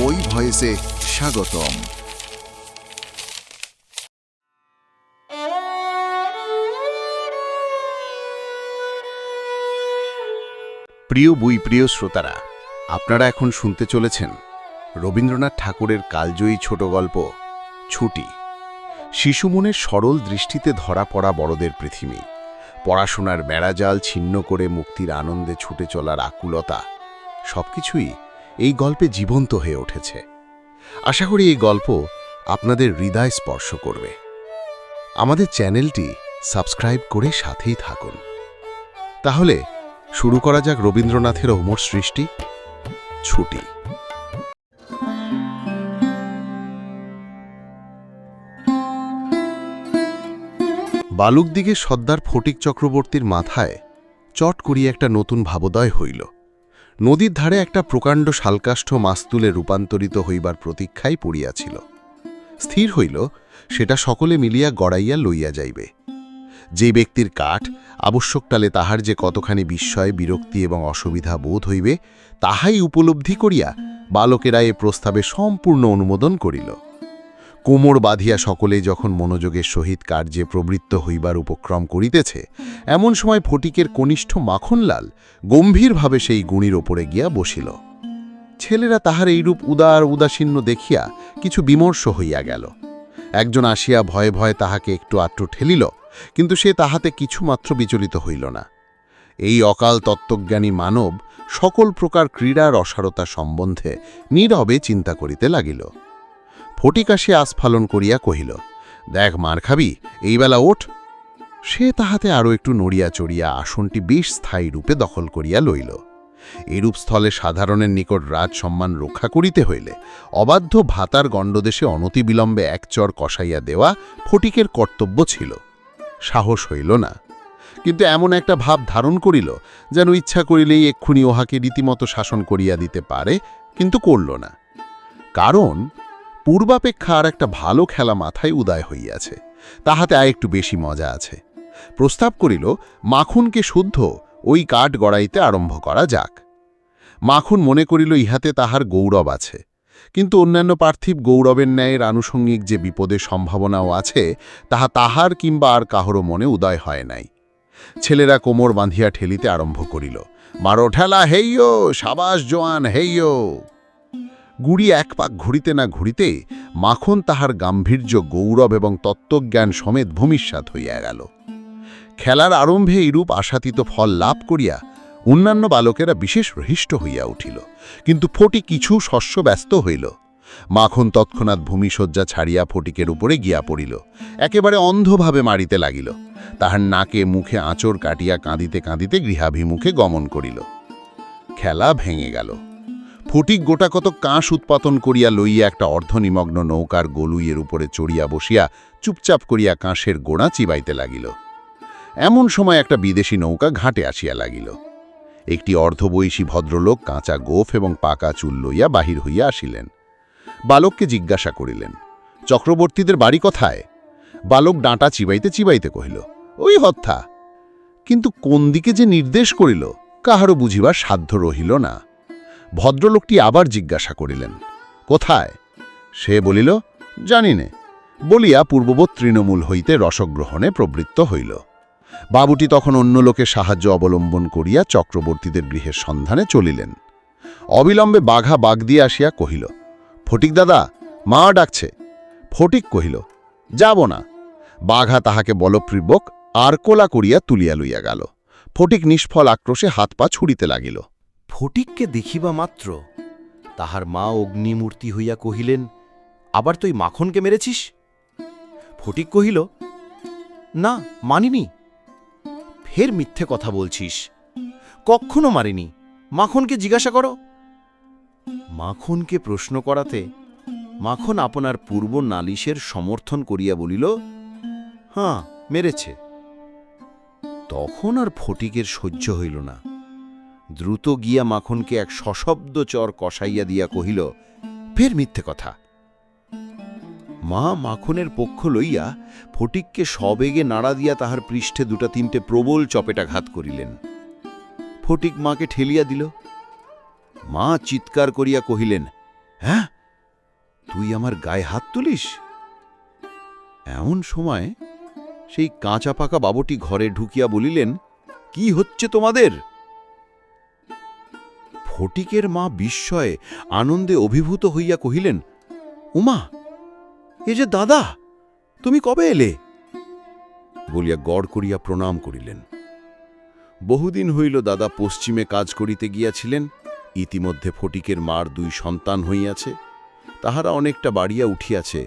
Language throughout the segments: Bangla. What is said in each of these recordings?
বই ভয়েসে স্বাগতম। প্রিয় বই প্রিয় শ্রোতারা, আপনারা এখন শুনতে চলেছেন রবীন্দ্রনাথ ঠাকুরের কালজয়ী ছোট গল্প, ছুটি। শিশু মনের সরল দৃষ্টিতে ধরা পড়া বড়দের পৃথিবী, পড়াশোনার বেড়াজাল ছিন্ন করে মুক্তির আনন্দে ছুটে চলার আকুলতা, সবকিছুই এই গল্পে জীবন্ত হয়ে উঠেছে। আশা করি এই গল্প আপনাদের হৃদয় স্পর্শ করবে। আমাদের চ্যানেলটি সাবস্ক্রাইব করে সাথেই থাকুন। তাহলে শুরু করা যাক রবীন্দ্রনাথের অমর সৃষ্টি, ছুটি। বালুক দিকে সর্দার ফটিক চক্রবর্তীর মাথায় চট করিয়া একটা নতুন ভাবোদয় হইল। নদীর ধারে একটা প্রকাণ্ড শালকাষ্ঠ মাস্তুলে রূপান্তরিত হইবার প্রতীক্ষাই পড়িয়াছিল। স্থির হইল, সেটা সকলে মিলিয়া গড়াইয়া লইয়া যাইবে। যে ব্যক্তির কাঠ আবশ্যকটালে তাহার যে কতখানি বিস্ময়, বিরক্তি এবং অসুবিধা বোধ হইবে, তাহাই উপলব্ধি করিয়া বালকেরা এ প্রস্তাবে সম্পূর্ণ অনুমোদন করিল। কোমর বাঁধিয়া সকলে যখন মনোযোগের সহিত কার্যে প্রবৃত্ত হইবার উপক্রম করিতেছে, এমন সময় ফটিকের কনিষ্ঠ মাখনলাল গম্ভীরভাবে সেই গুণির ওপরে গিয়া বসিল। ছেলেরা তাহার এইরূপ উদার উদাসীন্য দেখিয়া কিছু বিমর্ষ হইয়া গেল। একজন আসিয়া ভয়ে ভয়ে তাহাকে একটু আট্টু ঠেলিল, কিন্তু সে তাহাতে কিছুমাত্র বিচলিত হইল না। এই অকাল তত্ত্বজ্ঞানী মানব সকল প্রকার ক্রীড়ার অসারতা সম্বন্ধে নীরবে চিন্তা করিতে লাগিল। ফটিক আসিয়া আস্ফালন করিয়া কহিল, দেখ মার খাবি এইবেলা ওঠ। সে তাহাতে আরও একটু নড়িয়া চড়িয়া আসনটি বেশ স্থায়ী রূপে দখল করিয়া লইল। এরূপ স্থলে সাধারণের নিকট রাজ সম্মান রক্ষা করিতে হইলে অবাধ্য ভাতার গণ্ডদেশে অনতিবিলম্বে একচর কষাইয়া দেওয়া ফটিকের কর্তব্য ছিল। সাহস হইল না। কিন্তু এমন একটা ভাব ধারণ করিল যেন ইচ্ছা করিলেই এক্ষুনি ওহাকে রীতিমতো শাসন করিয়া দিতে পারে, কিন্তু করল না। কারণ পূর্বাপেক্ষা আর একটা ভালো খেলা মাথায় উদয় হইয়াছে। তাহাতে আর একটু বেশি মজা আছে। প্রস্তাব করিল, মাখুনকে শুদ্ধ, ওই কাঠ গড়াইতে আরম্ভ করা যাক। মাখন মনে করিল, ইহাতে তাহার গৌরব আছে। কিন্তু অন্যান্য পার্থিব গৌরবের ন্যায়ের আনুষঙ্গিক যে বিপদের সম্ভাবনাও আছে, তাহা তাহার কিংবা আর কাহরও মনে উদয় হয় নাই। ছেলেরা কোমর বাঁধিয়া ঠেলিতে আরম্ভ করিল, মারো ঠেলা, হেইয়ো, সাবাস জোয়ান, হেইয়ো! গুড়ি এক পাক ঘুরিতে না ঘুরিতে মাখন তাহার গাম্ভীর্য, গৌরব এবং তত্ত্বজ্ঞান সমেত ভূমিষ্যাত হইয়া গেল। খেলার আরম্ভে এইরূপ আশাতীত ফল লাভ করিয়া অন্যান্য বালকেরা বিশেষ রহিষ্ট হইয়া উঠিল। কিন্তু ফটি কিছু শস্য ব্যস্ত হইল। মাখন তৎক্ষণাৎ ভূমিশয্যা ছাড়িয়া ফটিকের উপরে গিয়া পড়িল। একেবারে অন্ধভাবে মারিতে লাগিল। তাহার নাকে মুখে আঁচড় কাটিয়া কাঁদিতে কাঁদিতে গৃহাভিমুখে গমন করিল। খেলা ভেঙে গেল। ফটিক গোটা কত কাঁস উৎপাদন করিয়া লইয়া একটা অর্ধনিমগ্ন নৌকার গলুইয়ের উপরে চড়িয়া বসিয়া চুপচাপ করিয়া কাঁসের গোড়া চিবাইতে লাগিল। এমন সময় একটা বিদেশি নৌকা ঘাটে আসিয়া লাগিল। একটি অর্ধবয়সী ভদ্রলোক কাঁচা গোফ এবং পাকা চুল লইয়া বাহির হইয়া আসিলেন। বালককে জিজ্ঞাসা করিলেন, চক্রবর্তীদের বাড়ি কথায়? বালক ডাঁটা চিবাইতে চিবাইতে কহিল, ওই হত্যা। কিন্তু কোন দিকে যে নির্দেশ করিল, কাহারও বুঝিবার সাধ্য রহিল না। ভদ্রলোকটি আবার জিজ্ঞাসা করিলেন, কোথায়? সে বলিল জানি নে বলিয়া পূর্ববৎ তৃণমূল হইতে রসগ্রহণে প্রবৃত্ত হইল। বাবুটি তখন অন্য লোকের সাহায্য অবলম্বন করিয়া চক্রবর্তীদের গৃহের সন্ধানে চলিলেন। অবিলম্বে বাঘা বাগ দিয়ে আসিয়া কহিল, ফটিক দাদা, মা ডাকছে। ফটিক কহিল, যাব না। বাঘা তাহাকে বলপূর্বক আর কোলা করিয়া তুলিয়া লইয়া গেল। ফটিক নিষ্ফল আক্রোশে হাত পা ছুড়িতে লাগিল। ফটিককে দেখিবা মাত্র, তাহার মা অগ্নিমূর্তি হইয়া কহিলেন, আবার তুই মাখনকে মেরেছিস? ফটিক কহিল, না, মানিনি। ফের মিথ্যে কথা বলছিস। কখনো মারিনি। মাখনকে জিজ্ঞাসা করো। মাখনকে প্রশ্ন করাতে মাখন আপনার পূর্ব নালিশের সমর্থন করিয়া বলিল হাঁ মেরেছে। তখন আর ফটিকের সহ্য হইল না। দ্রুত গিয়া মাখনকে এক সশব্দ চর কষাইয়া দিয়া কহিল, ফের মিথ্যে কথা। মা মাখনের পক্ষ লইয়া ফটিককে সবেগে নাড়া দিয়া তাহার পৃষ্ঠে দুটা তিনটে প্রবল চপেটাঘাত করিলেন। ফটিক মাকে ঠেলিয়া দিল। মা চিৎকার করিয়া কহিলেন হ্যাঁ তুই আমার গায়ে হাত তুলিস? এমন সময় সেই কাঁচা পাকা বাবুটি ঘরে ঢুকিয়া বলিলেন, কি হচ্ছে তোমাদের? ফটিকের মা বিস্ময়ে আনন্দে অভিভূত হইয়া কহিলেন, উমা, এ যে দাদা, তুমি কবে এলে? বলিয়া গড় করিয়া প্রণাম করিলেন। বহুদিন হইল দাদা পশ্চিমে কাজ করিতে গিয়াছিলেন, ইতিমধ্যে ফটিকের মার দুই সন্তান হইয়াছে, তাহারা অনেকটা বাড়িয়া উঠিয়াছে,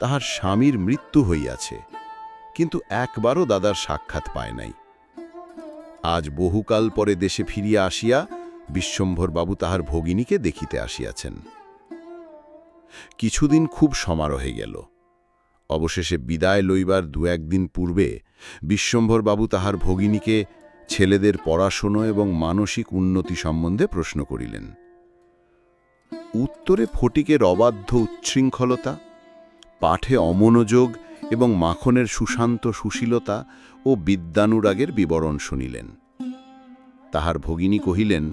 তাহার স্বামীর মৃত্যু হইয়াছে, কিন্তু একবারও দাদার সাক্ষাৎ পায় নাই। আজ বহুকাল পরে দেশে ফিরিয়া আসিয়া বিশ্বম্ভরবাবু তাহার ভগিনীকে দেখিতে আসিয়াছেন। কিছুদিন খুব সমারোহে গেল। অবশেষে বিদায় লইবার দু একদিন পূর্বে বিশ্বম্ভরবাবু তাহার ভগিনীকে ছেলেদের পড়াশুনো এবং মানসিক উন্নতি সম্বন্ধে প্রশ্ন করিলেন। উত্তরে ফটিকের অবাধ্য উচ্ছৃঙ্খলতা, পাঠে অমনোযোগ এবং মাখনের সুশান্ত সুশীলতা ও বিদ্যানুরাগের বিবরণ শুনিলেন। তাহার ভগিনী কহিলেন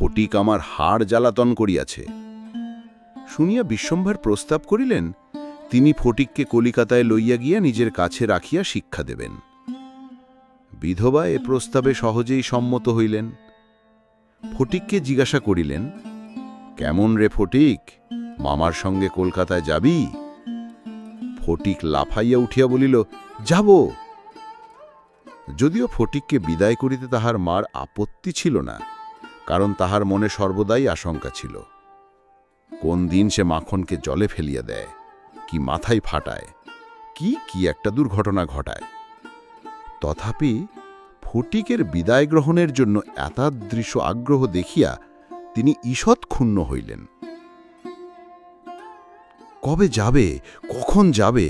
ফটিক আমার হাড় জ্বালাতন করিয়াছে। শুনিয়া বিশ্বম্ভর প্রস্তাব করিলেন, তিনি ফটিককে কলিকাতায় লইয়া গিয়া নিজের কাছে রাখিয়া শিক্ষা দেবেন। বিধবা এ প্রস্তাবে সহজেই সম্মত হইলেন। ফটিককে জিজ্ঞাসা করিলেন, কেমন রে ফটিক? মামার সঙ্গে কলকাতায় যাবি? ফটিক লাফাইয়া উঠিয়া বলিল, যাব। যদিও ফটিককে বিদায় করিতে তাহার মার আপত্তি ছিল না কারণ তাহার মনে সর্বদাই আশঙ্কা ছিল। কোন দিন সে মাখনকে জলে ফেলিয়া দেয়, কি মাথায় ফাটায়, কি কি একটা দুর্ঘটনা ঘটায়। তথাপি ফটিকের বিদায় গ্রহণের জন্য এতাদৃশ আগ্রহ দেখিয়া তিনি ঈষৎ ক্ষুণ্ণ হইলেন। কবে যাবে, কখন যাবে,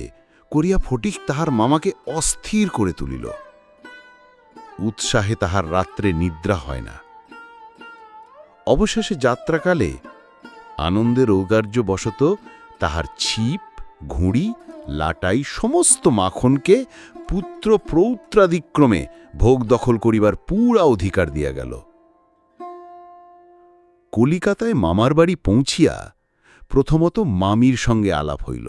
করিয়া ফটিক তাহার মামাকে অস্থির করে তুলিল। উৎসাহে তাহার রাত্রে নিদ্রা হয় না। অবশেষে যাত্রাকালে আনন্দের ঔগার্যবশত তাহার ছিপ, ঘুড়ি, লাটাই, সমস্ত মাখনকে পুত্র প্রৌত্রাদিক্রমে ভোগ দখল করিবার পুরা অধিকার দিয়া গেল। কলিকাতায় মামার বাড়ি পৌঁছিয়া প্রথমত মামির সঙ্গে আলাপ হইল।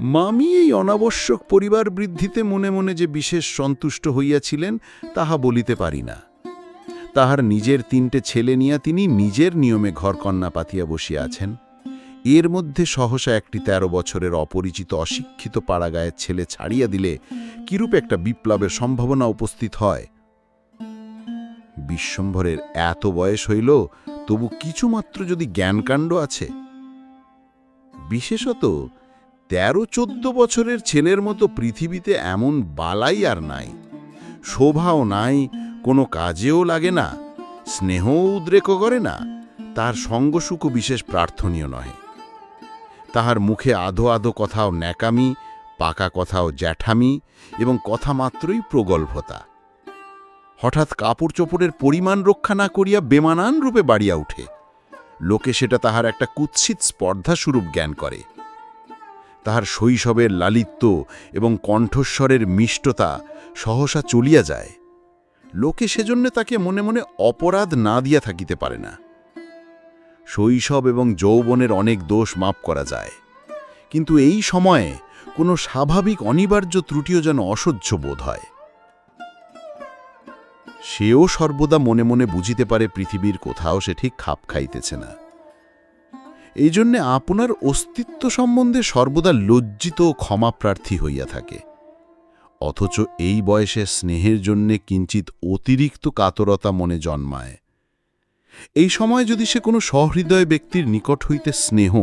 মামি এই অনাবশ্যক পরিবার বৃদ্ধিতে মনে মনে যে বিশেষ সন্তুষ্ট হইয়াছিলেন, তাহা বলিতে পারি না। তাহার নিজের তিনটে ছেলে নিয়া তিনি নিজের নিয়মে ঘরকন্যা পাতিয়া বসিয়া আছেন। এর মধ্যে সহসা একটি ১৩ বছরের অপরিচিত অশিক্ষিত পাড়াগায়ের ছেলে ছাড়িয়া দিলে কিরূপ একটা বিপ্লবের সম্ভাবনা উপস্থিত হয়? বিশ্বম্ভরের এত বয়স হইল, তবু কিছুমাত্র যদি জ্ঞানকাণ্ড আছে? বিশেষত তেরো চোদ্দ বছরের ছেলের মতো পৃথিবীতে এমন বালাই আর নাই, শোভাও নাই কোনো কাজেও লাগে না, স্নেহও উদ্রেকও করে না, তার সঙ্গসুখও বিশেষ প্রার্থনীয় নহে। তাহার মুখে আধো আধো কথাও ন্যাকামি, পাকা কথাও জ্যাঠামি এবং কথা মাত্রই প্রগল্ভতা। হঠাৎ কাপড় চোপড়ের পরিমাণ রক্ষা না করিয়া বেমানান রূপে বাড়িয়া উঠে। লোকে সেটা তাহার একটা কুৎসিত স্পর্ধাস্বরূপ জ্ঞান করে। তাহার শৈশবের লালিত্য এবং কণ্ঠস্বরের মিষ্টতা সহসা চলিয়া যায়। লোকে সেজন্য তাকে মনে মনে অপরাধ না দিয়া থাকিতে পারে না। শৈশব এবং যৌবনের অনেক দোষ মাপ করা যায়। কিন্তু এই সময়ে কোনো স্বাভাবিক অনিবার্য ত্রুটিও যেন অসহ্য বোধ হয়। সেও সর্বদা মনে মনে বুঝিতে পারে পৃথিবীর কোথাও সে ঠিক খাপ খাইতেছে না। এই জন্যে আপনার অস্তিত্ব সম্বন্ধে সর্বদা লজ্জিত ক্ষমাপ্রার্থী হইয়া থাকে। অথচ এই বয়সে স্নেহের জন্যে কিঞ্চিত অতিরিক্ত কাতরতা মনে জন্মায়। এই সময় যদি সে কোনো সহৃদয় ব্যক্তির নিকট হইতে স্নেহ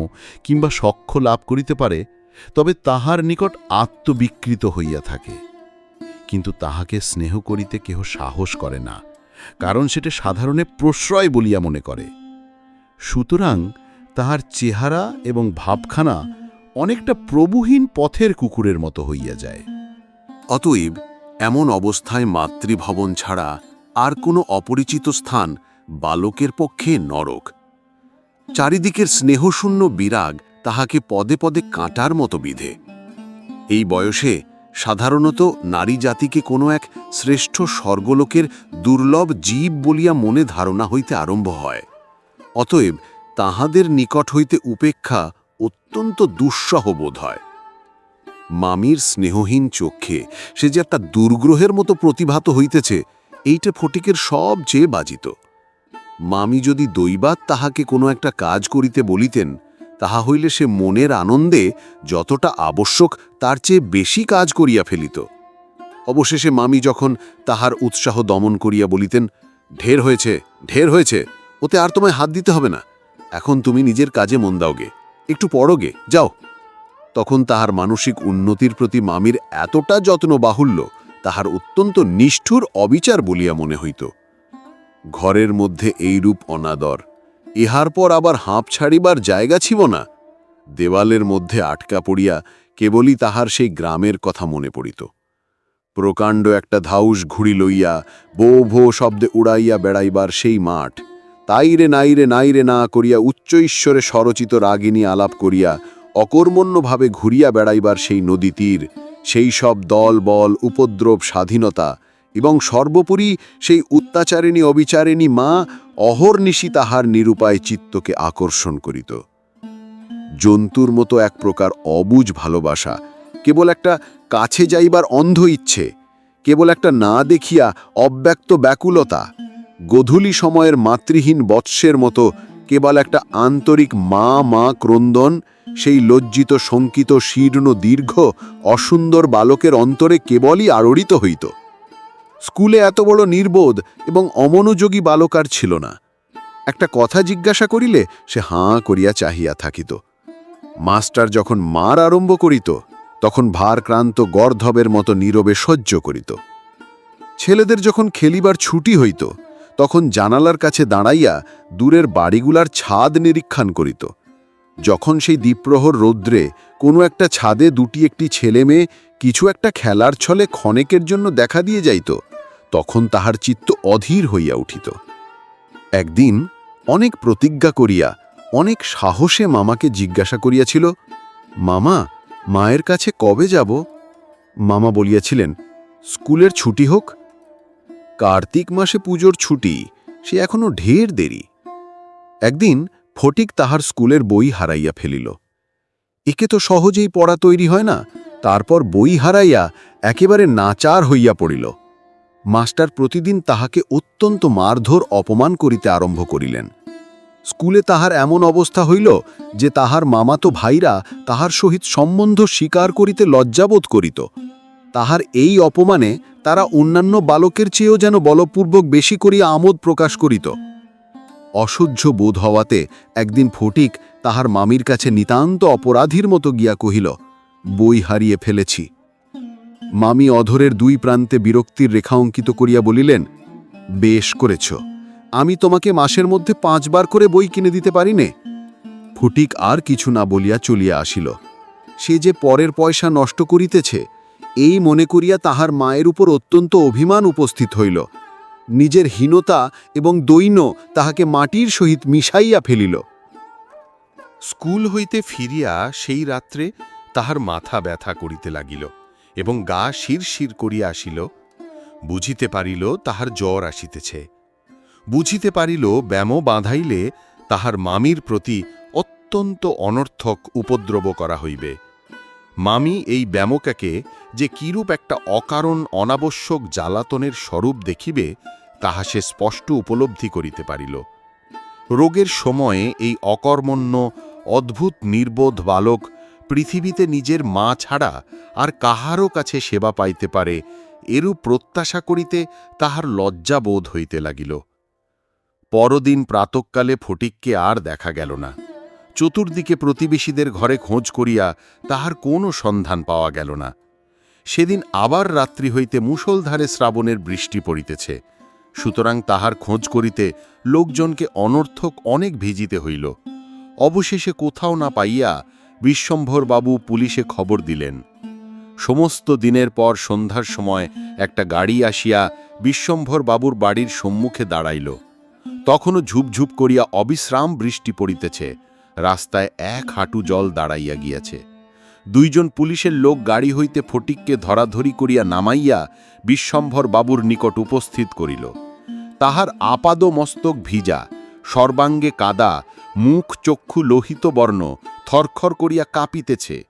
কিংবা সখ্য লাভ করিতে পারে, তবে তাহার নিকট আত্মবিকৃত হইয়া থাকে। কিন্তু তাহাকে স্নেহ করিতে কেহ সাহস করে না, কারণ সেটা সাধারণে প্রশ্রয় বলিয়া মনে করে। সুতরাং তাহার চেহারা এবং ভাবখানা অনেকটা প্রভুহীন পথের কুকুরের মতো হইয়া যায়। অতএব এমন অবস্থায় মাতৃভবন ছাড়া আর কোনো অপরিচিত স্থান বালকের পক্ষে নরক। চারিদিকের স্নেহশূন্য বিরাগ তাহাকে পদে পদে কাঁটার মতো বিধে। এই বয়সে সাধারণত নারী জাতিকে কোনো এক শ্রেষ্ঠ স্বর্গলোকের দুর্লভ জীব বলিয়া মনে ধারণা হইতে আরম্ভ হয়। অতএব তাহাদের নিকট হইতে উপেক্ষা অত্যন্ত দুঃসহ বোধ হয়। মামির স্নেহহীন চক্ষে সে যে একটা দুর্গ্রহের মতো প্রতিভাত হইতেছে, এইটা ফটিকের সবচেয়ে বাজিত। মামি যদি দৈবাত তাহাকে কোনো একটা কাজ করিতে বলিতেন, তাহা হইলে সে মনের আনন্দে যতটা আবশ্যক তার চেয়ে বেশি কাজ করিয়া ফেলিত। অবশেষে মামি যখন তাহার উৎসাহ দমন করিয়া বলিতেন, ঢের হয়েছে ঢের হয়েছে, ওতে আর তোমায় হাত দিতে হবে না। এখন তুমি নিজের কাজে মন দাওগে, একটু পড়োগে, যাও। তখন তাহার মানসিক উন্নতির প্রতি মামির এতটা যত্ন বাহুল্য, তাহার অত্যন্ত নিষ্ঠুর অবিচার বলিয়া মনে হইত। ঘরের মধ্যে এইরূপ অনাদর, ইহার পর আবার হাঁপ ছাড়িবার জায়গা ছিল না। দেওয়ালের মধ্যে আটকা পড়িয়া কেবলই তাহার সেই গ্রামের কথা মনে পড়িত। প্রকাণ্ড একটা ধাউস ঘুড়ি লইয়া বো ভো শব্দে উড়াইয়া বেড়াইবার সেই মাঠ, তাইরে নাইরে নাইরে না করিয়া উচ্চ ঈশ্বরে স্বরচিত রাগিনী আলাপ করিয়া অকর্মণ্যভাবে ঘুরিয়া বেড়াইবার সেই নদী তীর, সেই সব দল, বল, উপদ্রব, স্বাধীনতা এবং সর্বোপরি সেই অত্যাচারিণী অবিচারিণী মা অহর্নিশি তাহার নিরুপায় চিত্তকে আকর্ষণ করিত। জন্তুর মতো এক প্রকার অবুজ ভালোবাসা, কেবল একটা কাছে যাইবার অন্ধ ইচ্ছে, কেবল একটা না দেখিয়া অব্যক্ত ব্যাকুলতা, গধূলি সময়ের মাতৃহীন বৎসের মতো কেবল একটা আন্তরিক মা মা ক্রন্দন সেই লজ্জিত, শঙ্কিত, শীর্ণ, দীর্ঘ, অসুন্দর বালকের অন্তরে কেবলই আড়ড়িত হইত। স্কুলে এত বড় নির্বোধ এবং অমনোযোগী বালক আর ছিল না। একটা কথা জিজ্ঞাসা করিলে সে হাঁ করিয়া চাহিয়া থাকিত। মাস্টার যখন মার আরম্ভ করিত, তখন ভারক্রান্ত গর্ধবের মতো নীরবে সহ্য করিত। ছেলেদের যখন খেলিবার ছুটি হইত, তখন জানালার কাছে দাঁড়াইয়া দূরের বাড়িগুলার ছাদ নিরীক্ষণ করিত। যখন সেই দ্বীপ্রহর রৌদ্রে কোনো একটা ছাদে দুটি একটি ছেলে মেয়ে কিছু একটা খেলার ছলে ক্ষণেকের জন্য দেখা দিয়ে যাইত, তখন তাহার চিত্ত অধীর হইয়া উঠিত। একদিন অনেক প্রতিজ্ঞা করিয়া, অনেক সাহসে মামাকে জিজ্ঞাসা করিয়াছিল, মামা, মায়ের কাছে কবে যাব? মামা বলিয়াছিলেন, স্কুলের ছুটি হোক। কার্তিক মাসে পুজোর ছুটি, সে এখনও ঢের দেরি। একদিন ফটিক তাহার স্কুলের বই হারাইয়া ফেলিল। একে তো সহজেই পড়া তৈরি হয় না, তারপর বই হারাইয়া একেবারে নাচার হইয়া পড়িল। মাস্টার প্রতিদিন তাহাকে অত্যন্ত মারধর অপমান করিতে আরম্ভ করিলেন। স্কুলে তাহার এমন অবস্থা হইল যে তাহার মামাতো ভাইরা তাহার সহিত সম্বন্ধ স্বীকার করিতে লজ্জাবোধ করিত। তাহার এই অপমানে তারা অন্যান্য বালকের চেয়েও যেন বলপূর্বক বেশি করিয়া আমোদ প্রকাশ করিত। অসহ্য বোধ হওয়াতে একদিন ফটিক তাহার মামির কাছে নিতান্ত অপরাধীর মতো গিয়া কহিল, বই হারিয়ে ফেলেছি। মামি অধরের দুই প্রান্তে বিরক্তির রেখা অঙ্কিত করিয়া বলিলেন, বেশ করেছ। আমি তোমাকে মাসের মধ্যে পাঁচবার করে বই কিনে দিতে পারি নে ফটিক আর কিছু না বলিয়া চলিয়া আসিল। সে যে পরের পয়সা নষ্ট করিতেছে, এই মনে করিয়া তাহার মায়ের উপর অত্যন্ত অভিমান উপস্থিত হইল। নিজের হীনতা এবং দৈন্য তাহাকে মাটির সহিত মিশাইয়া ফেলিল। স্কুল হইতে ফিরিয়া সেই রাত্রে তাহার মাথা ব্যথা করিতে লাগিল এবং গা শিরশির করিয়া আসিল। বুঝিতে পারিল তাহার জ্বর আসিতেছে। বুঝিতে পারিল ব্যাম বাঁধাইলে তাহার মামির প্রতি অত্যন্ত অনর্থক উপদ্রব করা হইবে। মামি এই ব্যামকাকে যে কিরূপ একটা অকারণ অনাবশ্যক জ্বালাতনের স্বরূপ দেখিবে, তাহা সে স্পষ্ট উপলব্ধি করিতে পারিল। রোগের সময়ে এই অকর্মণ্য, অদ্ভুত নির্বোধ বালক পৃথিবীতে নিজের মা ছাড়া আর কাহারও কাছে সেবা পাইতে পারে, এরূপ প্রত্যাশা করিতে তাহার লজ্জা বোধ হইতে লাগিল। পরদিন প্রাতকালে ফটিককে আর দেখা গেল না। চতুর্দিকে প্রতিবেশীদের ঘরে খোঁজ করিয়া তাহার কোনো সন্ধান পাওয়া গেল না। সেদিন আবার রাত্রি হইতে মুষলধারে শ্রাবণের বৃষ্টি পড়িতেছে। সুতরাং তাহার খোঁজ করিতে লোকজনকে অনর্থক অনেক ভিজিতে হইল। অবশেষে কোথাও না পাইয়া বিশ্বম্ভরবাবু পুলিশে খবর দিলেন। সমস্ত দিনের পর সন্ধ্যার সময় একটা গাড়ি আসিয়া বিশ্বম্ভর বাবুর বাড়ির সম্মুখে দাঁড়াইল। তখনও ঝুপঝুপ করিয়া অবিশ্রাম বৃষ্টি পড়িতেছে। রাস্তায় এক হাঁটু জল দাঁড়াইয়া গিয়াছে। দুইজন পুলিশের লোক গাড়ি হইতে ফটিককে ধরাধরি করিয়া নামাইয়া বিশ্বম্ভর বাবুর নিকট উপস্থিত করিল। তাহার আপাদ মস্তক ভিজা, সর্বাঙ্গে কাদা, মুখ চক্ষু লোহিত বর্ণ থরখর করিয়া কাঁপিতেছে।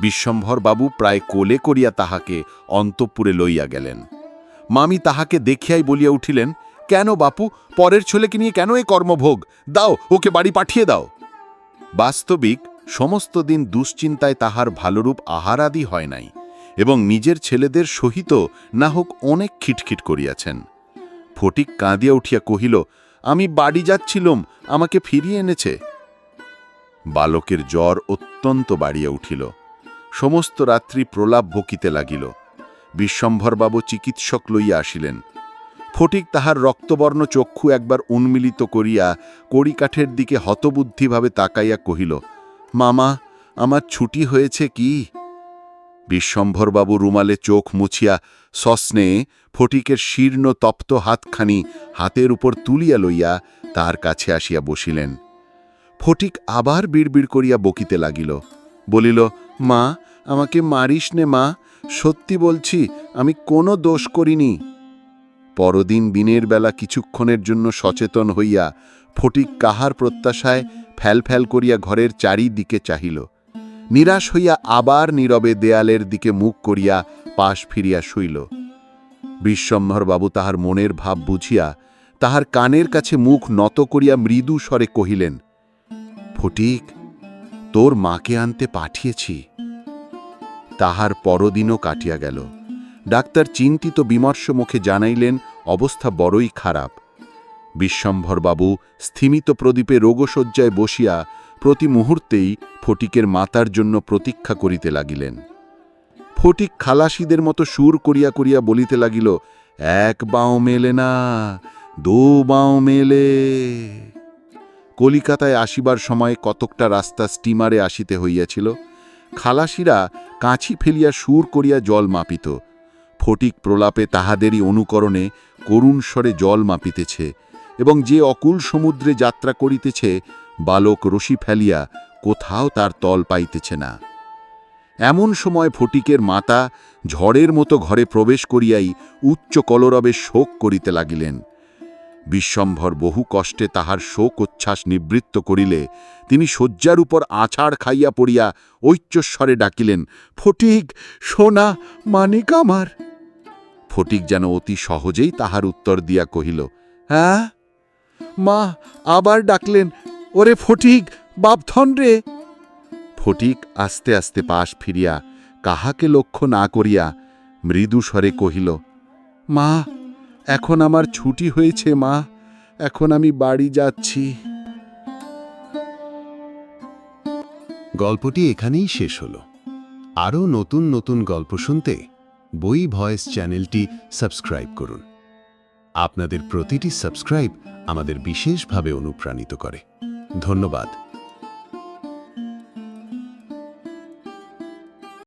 বিশ্বম্ভর বাবু প্রায় কোলে করিয়া তাহাকে অন্তঃপুরে লইয়া গেলেন। মামি তাহাকে দেখিয়াই বলিয়া উঠিলেন, কেন বাপু, পরের ছেলেকে নিয়ে কেন এ কর্মভোগ? দাও, ওকে বাড়ি পাঠিয়ে দাও। বাস্তবিক, সমস্ত দিন দুশ্চিন্তায় তাহার ভালোরূপ আহারাদি হয় নাই, এবং নিজের ছেলেদের সহিত না হোক অনেক খিটখিট করিয়াছেন। ফটিক কাঁদিয়া উঠিয়া কহিল, আমি বাড়ি যাচ্ছিলুম, আমাকে ফিরিয়ে এনেছে? বালকের জ্বর অত্যন্ত বাড়িয়া উঠিল। সমস্ত রাত্রি প্রলাপ বকিতে লাগিল। বিশ্বম্ভরবাবু চিকিৎসক লইয়া আসিলেন। ফটিক তাহার রক্তবর্ণ চক্ষু একবার উন্মিলিত করিয়া কড়িকাঠের দিকে হতবুদ্ধিভাবে তাকাইয়া কহিল, মামা, আমার ছুটি হয়েছে কি? বিশ্বম্ভরবাবু রুমালে চোখ মুছিয়া সস্নে ফটিকের শীর্ণ তপ্ত হাতখানি হাতের উপর তুলিয়া লইয়া তার কাছে আসিয়া বসিলেন। ফটিক আবার বিড়বিড় করিয়া বকিতে লাগিল, বলিল, মা, আমাকে মারিস নে মা, সত্যি বলছি, আমি কোনো দোষ করিনি। পরদিন দিনের বেলা কিছুক্ষণের জন্য সচেতন হইয়া ফটিক কাহার প্রত্যাশায় ফ্যাল ফ্যাল করিয়া ঘরের চারিদিকে চাহিল। নিরাশ হইয়া আবার নীরবে দেয়ালের দিকে মুখ করিয়া পাশ ফিরিয়া শুইল। বিশ্বম্ভরবাবু তাহার মনের ভাব বুঝিয়া তাহার কানের কাছে মুখ নত করিয়া মৃদু স্বরে কহিলেন, ফটিক, তোর মাকে আনতে পাঠিয়েছি। তাহার পরদিনও কাটিয়া গেল। ডাক্তার চিন্তিত বিমর্ষ মুখে জানাইলেন, অবস্থা বড়ই খারাপ। বিশ্বম্ভরবাবু স্থিমিত প্রদীপে রোগশয্যায় বসিয়া প্রতি মুহূর্তেই ফটিকের মাতার জন্য প্রতীক্ষা করিতে লাগিলেন। ফটিক খালাসিদের মতো সুর করিয়া করিয়া বলিতে লাগিল, এক বাও মেলে না, দু বাও মেলে। কলিকাতায় আসিবার সময় কতকটা রাস্তা স্টিমারে আসিতে হইয়াছিল। খালাসিরা কাঁচি ফেলিয়া সুর করিয়া জল মাপিত। ফটিক প্রলাপে তাহাদেরই অনুকরণে করুণ স্বরে জল মাপিতেছে এবং যে অকুল সমুদ্রে যাত্রা করিতেছে, বালক রশি ফেলিয়া কোথাও তার তল পাইতেছে না। এমন সময় ফটিকের মাতা ঝড়ের মতো ঘরে প্রবেশ করিয়াই উচ্চ কলরবে শোক করিতে লাগিলেন। বিশ্বম্ভর বহু কষ্টে তাহার শোক উচ্ছ্বাস নিবৃত্ত করিলে তিনি শয্যার উপর আছাড় খাইয়া পড়িয়া ঐচ্যস্বরে ডাকিলেন, ফটিক, সোনা, মানিক আমার। ফটিক যেন অতি সহজেই তাহার উত্তর দিয়া কহিল হ্যাঁ মা আবার ডাকলেন, ওরে ফটিক, বাপধন রে। ফটিক আস্তে আস্তে পাশ ফিরিয়া কাহাকে লক্ষ্য না করিয়া মৃদু স্বরে কহিল, মা এখন আমার ছুটি হয়েছে, মা। এখন আমি বাড়ি যাচ্ছি। গল্পটি এখানেই শেষ হলো। আরও নতুন নতুন গল্প শুনতে বই ভয়েস চ্যানেলটি সাবস্ক্রাইব করুন। আপনাদের প্রতিটি সাবস্ক্রাইব আমাদের বিশেষভাবে অনুপ্রাণিত করে। ধন্যবাদ।